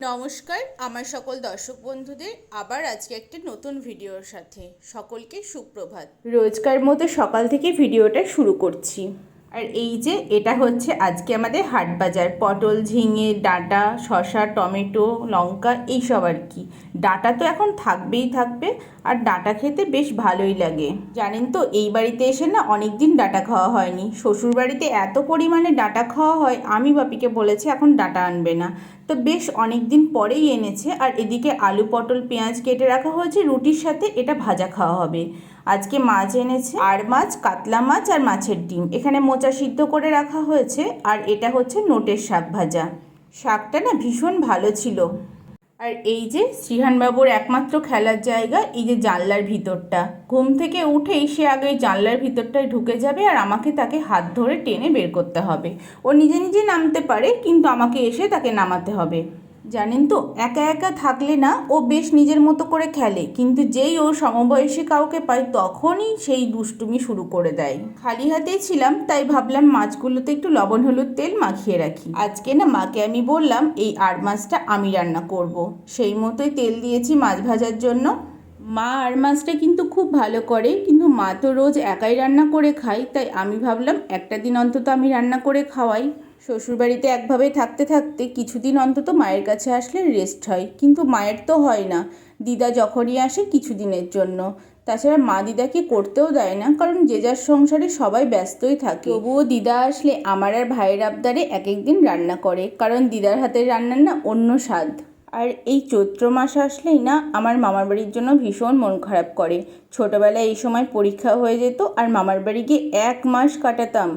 নমস্কার, আমার সকল দর্শক বন্ধুদের আবার আজকে একটা নতুন ভিডিওর সাথে। সকলকে সুপ্রভাত। রোজকার মতো সকাল থেকে ভিডিওটা শুরু করছি। আর এই যে এটা হচ্ছে আজকে আমাদের হাট বাজার। পটল, ঝিঙে, ডাঁটা, শসা, টমেটো, লঙ্কা, এইসব আর কি। ডাঁটা তো এখন থাকবেই থাকবে আর ডাঁটা খেতে বেশ ভালোই লাগে। জানেন তো, এই বাড়িতে এসে না অনেক দিন ডাঁটা খাওয়া হয়নি। শ্বশুর বাড়িতে এত পরিমাণে ডাঁটা খাওয়া হয়, আমি বাপিকে বলেছি এখন ডাঁটা আনবে না। তো বেশ অনেক দিন পরেই এনেছে আর এদিকে আলু, পটল, পেঁয়াজ কেটে রাখা হয়েছে, রুটির সাথে এটা ভাজা খাওয়া হবে। আজকে মাছ এনেছে, আর মাছ, কাতলা মাছ আর মাছের ডিম। এখানে মোচা সিদ্ধ করে রাখা হয়েছে, আর এটা হচ্ছে নোটের শাক ভাজা। শাকটা না ভীষণ ভালো ছিল। আর এই যে শ্রীহানবাবুর একমাত্র খেলার জায়গা, এই যে জানলার ভিতরটা। ঘুম থেকে উঠেই সে আগে জানলার ভিতরটায় ঢুকে যাবে, আর আমাকে তাকে হাত ধরে টেনে বের করতে হবে। ও নিজে নিজে নামতে পারে, কিন্তু আমাকে এসে তাকে নামাতে হবে। জানেন তো, একা একা থাকলে না ও বেশ নিজের মতো করে খেলে, কিন্তু যেই ও সমবয়সী কাউকে পায় তখনই সেই দুষ্টুমি শুরু করে দেয়। খালি হাতেই ছিলাম, তাই ভাবলাম মাছগুলোতে একটু লবণ হলুদ তেল মাখিয়ে রাখি। আজকে না মাকে আমি বললাম, এই আর মাছটা আমি রান্না করব। সেই মতোই তেল দিয়েছি মাছ ভাজার জন্য। মা আর মাছটা কিন্তু খুব ভালো করে, কিন্তু মা তো রোজ একাই রান্না করে খায়, তাই আমি ভাবলাম একটা দিন অন্তত আমি রান্না করে খাওয়াই। শ্বশুরবাড়িতে একভাবে থাকতে থাকতে কিছুদিন অন্তত মায়ের কাছে আসলে রেস্ট হয়। কিন্তু মায়ের তো হয় না। দিদা যখনই আসে কিছুদিনের জন্য। তাছাড়া মা দিদাকে করতেও দেয় না, কারণ যে যার সংসারে সবাই ব্যস্তই থাকে। তবুও দিদা আসলে আমার আর ভাইয়ের আবদারে এক এক দিন রান্না করে, কারণ দিদার হাতের রান্নার না অন্য স্বাদ। আর এই চৈত্র মাস আসলেই না আমার মামার বাড়ির জন্য ভীষণ মন খারাপ করে। ছোটোবেলায় এই সময় পরীক্ষা হয়ে যেত আর মামার বাড়ি গিয়ে এক মাস কাটাতাম।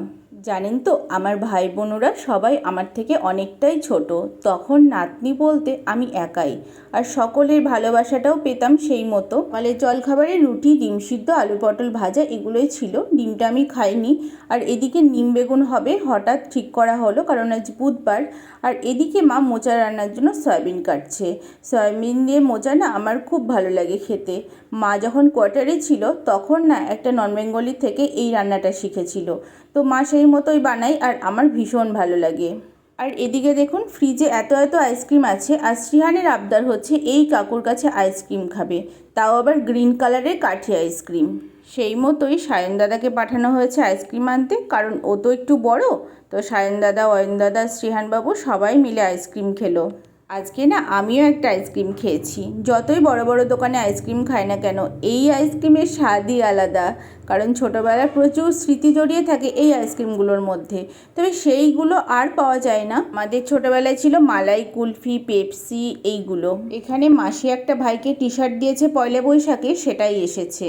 জানেন তো, আমার ভাই বোনরা সবাই আমার থেকে অনেকটাই ছোট। তখন নাতনি বলতে আমি একাই, আর সকলের ভালোবাসাটাও পেতাম সেই মতো। ফলে জলখাবারে রুটি, ডিম সিদ্ধ, আলু পটল ভাজা এগুলোই ছিল। ডিমটা আমি খাইনি, আর এদিকে নিম বেগুন হবে হঠাৎ ঠিক করা হলো, কারণ আজ বুধবার। আর এদিকে মা মোচা রান্নার জন্য সয়াবিন কাটছে। সয়াবিন দিয়ে মোচা না আমার খুব ভালো লাগে খেতে। মা যখন কোয়ার্টারে ছিল, তখন না একটা নন বেঙ্গলি থেকে এই রান্নাটা শিখেছিল। তো মা সেই মতোই বানাই আর আমার ভীষণ ভালো লাগে। আর এদিকে দেখুন, ফ্রিজে এত এত আইসক্রিম আছে আর শ্রীহানের আবদার হচ্ছে এই কাকুর কাছে আইসক্রিম খাবে। তাও আবার গ্রিন কালারের কাঠি আইসক্রিম। সেই মতোই সায়ন দাদাকে পাঠানো হয়েছে আইসক্রিম আনতে, কারণ ও তো একটু বড়। তো সায়ন দাদা, অয়ন দাদা, শ্রীহানবাবু সবাই মিলে আইসক্রিম খেলো। আজকে না আমিও একটা আইসক্রিম খেয়েছি। যতই বড় বড় দোকানে আইসক্রিম খাই না কেন, এই আইসক্রিমের স্বাদই আলাদা। কারণ ছোটোবেলায় প্রচুর স্মৃতি জড়িয়ে থাকে এই আইসক্রিমগুলোর মধ্যে। তবে সেইগুলো আর পাওয়া যায় না। আমাদের ছোটোবেলায় ছিল মালাই কুলফি, পেপসি, এইগুলো। এখানে মাসি একটা ভাইকে টি শার্ট দিয়েছে পয়লা বৈশাখে, সেটাই এসেছে।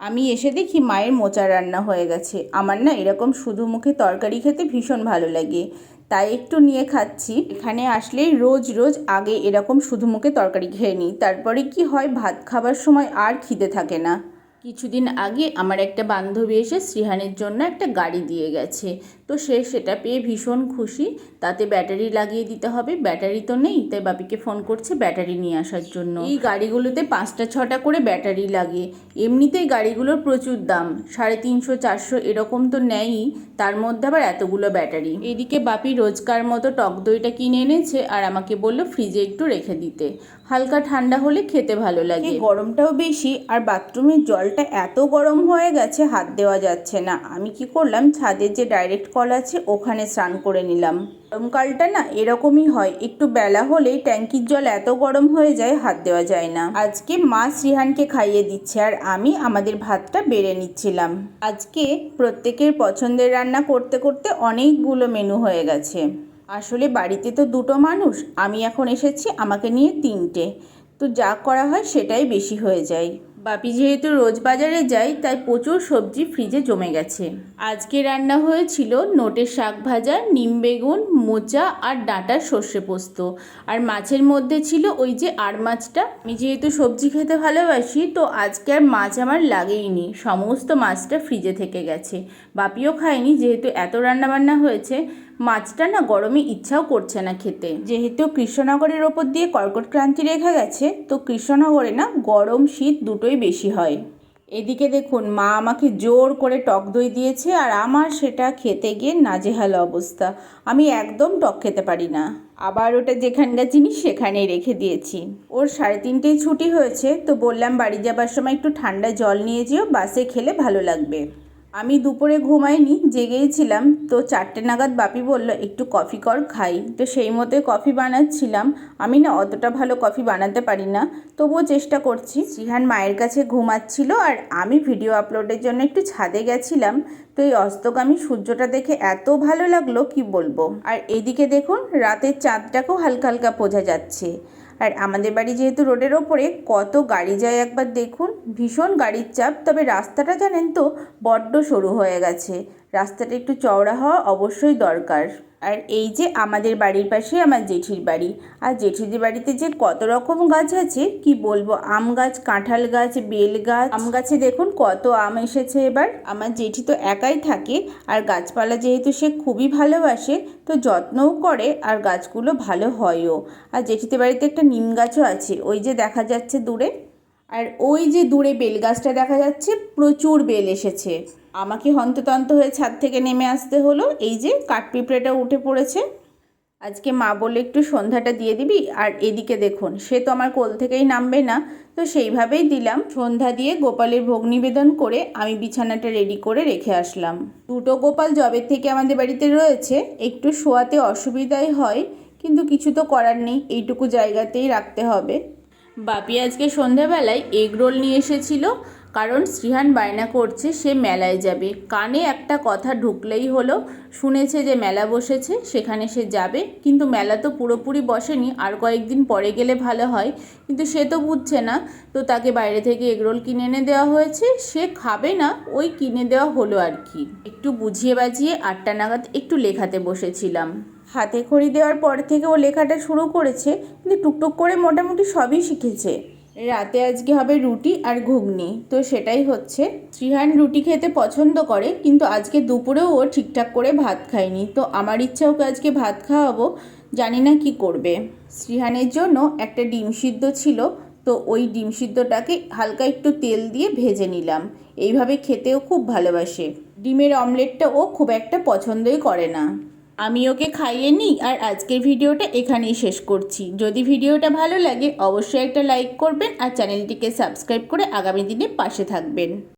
আমি এসে দেখি মায়ের মোচা রান্না হয়ে গেছে। আমার না এরকম শুধু মুখে তরকারি খেতে ভীষণ ভালো লাগে। তাই একটু নিয়ে খাচ্ছি। এখানে আসলে রোজ রোজ আগে এরকম শুধু মুখে তরকারি খেয়ে নিই। তারপরে কি হয়, ভাত খাবার সময় আর খিদে থাকে না। কিছুদিন আগে আমার একটা বান্ধবী এসে শ্রীহানের জন্য একটা গাড়ি দিয়ে গেছে। তো সে সেটা পেয়ে ভীষণ খুশি। তাতে ব্যাটারি লাগিয়ে দিতে হবে। ব্যাটারি তো নেই, তাই বাপিকে ফোন করছে ব্যাটারি নিয়ে আসার জন্য। এই গাড়িগুলোতে পাঁচটা, ছটা করে ব্যাটারি লাগে। এমনিতেই গাড়িগুলোর প্রচুর দাম। সাড়ে তিনশো, চারশো এরকম তো নেয়ই, তার মধ্যে আবার এতগুলো ব্যাটারি। এদিকে বাপি রোজকার মতো টক দইটা কিনে এনেছে আর আমাকে বলল ফ্রিজে একটু রেখে দিতে। হালকা ঠান্ডা হলে খেতে ভালো লাগে। গরমটাও বেশি আর বাথরুমের জলটা এত গরম হয়ে গেছে, হাত দেওয়া যাচ্ছে না। আমি কি করলাম ছাদের যে ডাইরেক্ট কল আছে, ওখানে স্নান করে নিলাম। গরমকালটা না এরকমই হয়, একটু বেলা হলেই ট্যাঙ্কির জল এত গরম হয়ে যায়, হাত দেওয়া যায় না। আজকে মা শ্রীহানকে খাইয়ে দিচ্ছে আর আমি আমাদের ভাতটা বেড়ে নিচ্ছিলাম। আজকে প্রত্যেকের পছন্দের রান্না করতে করতে অনেকগুলো মেনু হয়ে গেছে। আসলে বাড়িতে তো দুটো মানুষ, আমি এখন এসেছি আমাকে নিয়ে তিনটে। তো যা করা হয় সেটাই বেশি হয়ে যায়। বাপি যেহেতু রোজ বাজারে যাই তাই প্রচুর সবজি ফ্রিজে জমে গেছে। আজকে রান্না হয়েছিল নোটের শাক ভাজা, নিম বেগুন, মোচা আর ডাঁটার সর্ষে পোস্ত। আর মাছের মধ্যে ছিল ওই যে আর মাছটা। আমি যেহেতু সবজি খেতে ভালোবাসি, তো আজকে আর মাছ আমার লাগেইনি। সমস্ত মাছটা ফ্রিজে থেকে গেছে। বাপিও খায়নি, যেহেতু এত রান্নাবান্না হয়েছে মাছটা না গরমে ইচ্ছাও করছে না খেতে। যেহেতু কৃষ্ণনগরের ওপর দিয়ে কর্কট ক্রান্তি রেখা গেছে, তো কৃষ্ণনগরে না গরম শীত দুটোই বেশি হয়। এদিকে দেখুন, মা আমাকে জোর করে টক দই দিয়েছে আর আমার সেটা খেতে গিয়ে নাজেহাল অবস্থা। আমি একদম টক খেতে পারি না। আবার ওটা যেখানকার জিনিস সেখানেই রেখে দিয়েছি। ওর সাড়ে তিনটেই ছুটি হয়েছে, তো বললাম বাড়ি যাবার সময় একটু ঠান্ডা জল নিয়ে যেও, বাসে খেলে ভালো লাগবে। আমি দুপুরে ঘুমাইনি, জেগেই ছিলাম। তো চারটে নাগাদ বাপি বলল, একটু কফি কর, খাই। তো সেই মতোই কফি বানাচ্ছিলাম। আমি না অতটা ভালো কফি বানাতে পারি না, তবুও চেষ্টা করছি। সিহান মায়ের কাছে ঘুমাচ্ছিল আর আমি ভিডিও আপলোডের জন্য একটু ছাদে গেছিলাম। তো এই অস্তগামী সূর্যটা দেখে এত ভালো লাগল, কি বলব? আর এদিকে দেখুন, রাতের চাঁদটাকেও হালকা হালকা বোঝা যাচ্ছে। আর আমাদের বাড়ি যেহেতু রোডের ওপরে, কত গাড়ি যায় একবার দেখুন। ভীষণ গাড়ির চাপ, তবে রাস্তাটা জানেন তো বড্ড সরু হয়ে গেছে। রাস্তাটা একটু চওড়া হওয়া অবশ্যই দরকার। আর এই যে আমাদের বাড়ির পাশে আমার জেঠির বাড়ি, আর জেঠিদের বাড়িতে যে কত রকম গাছ আছে, কি বলব? আম গাছ, কাঁঠাল গাছ, বেল গাছ। আম গাছে দেখুন কত আম এসেছে এবার। আমার জেঠি তো একাই থাকে, আর গাছপালা যেহেতু সে খুবই ভালোবাসে, তো যত্নও করে, আর গাছগুলো ভালো হয়ও। আর জেঠিদের বাড়িতে একটা নিম গাছও আছে, ওই যে দেখা যাচ্ছে দূরে। আর ওই যে দূরে বেল গাছটা দেখা যাচ্ছে, প্রচুর বেল এসেছে। আমাকে হন্ততন্ত হয়ে ছাদ থেকে নেমে আসতে হলো। এই যে কাঠপিঁপড়েটা উঠে পড়েছে। আজকে মা বলে একটু সন্ধ্যাটা দিয়ে দিবি? আর এদিকে দেখুন, সে তো আমার কোল থেকেই নামবে না। তো সেইভাবেই দিলাম। সন্ধ্যা দিয়ে গোপালের ভোগ নিবেদন করে আমি বিছানাটা রেডি করে রেখে আসলাম। দুটো গোপাল জবের থেকে আমাদের বাড়িতে রয়েছে, একটু শোয়াতে অসুবিধাই হয়, কিন্তু কিছু তো করার নেই, এইটুকু জায়গাতেই রাখতে হবে। বাপি আজকে সন্ধ্যাবেলায় এগ রোল নিয়ে এসেছিল। কারণ শ্রীহান বায়না করছে সে মেলায় যাবে। কানে একটা কথা ঢুকলেই হলো, শুনেছে যে মেলা বসেছে, সেখানে সে যাবে। কিন্তু মেলা তো পুরোপুরি বসেনি, আর কয়েকদিন পরে গেলে ভালো হয়। কিন্তু সে তো বুঝছে না, তো তাকে বাইরে থেকে এগরোল কিনে এনে দেওয়া হয়েছে, সে খাবে না, ওই কিনে দেওয়া হলো আর কি। একটু বুঝিয়ে বাজিয়ে আটটা নাগাদ একটু লেখাতে বসেছিলাম। হাতে খড়ি দেওয়ার পর থেকে ও লেখাটা শুরু করেছে, কিন্তু টুকটুক করে মোটামুটি সবই শিখেছে। রাতে আজকে হবে রুটি আর ঘুগনি। তো সেটাই হচ্ছে। শ্রীহান রুটি খেতে পছন্দ করে, কিন্তু আজকে দুপুরেও ও ঠিকঠাক করে ভাত খায়নি। তো আমার ইচ্ছা ওকে আজকে ভাত খাওয়াবো, জানি না কি করবে। শ্রীহানের জন্য একটা ডিম সিদ্ধ ছিল, তো ওই ডিম সিদ্ধটাকে হালকা একটু তেল দিয়ে ভেজে নিলাম। এইভাবে খেতেও খুব ভালোবাসে। ডিমের অমলেটটা ও খুব একটা পছন্দই করে না। আমি ওকে খাইয়ে নিই আর আজকের ভিডিওটা এখানেই শেষ করছি। যদি ভিডিওটা ভালো লাগে, অবশ্যই একটা লাইক করবেন আর চ্যানেলটিকে সাবস্ক্রাইব করে আগামী দিনে পাশে থাকবেন।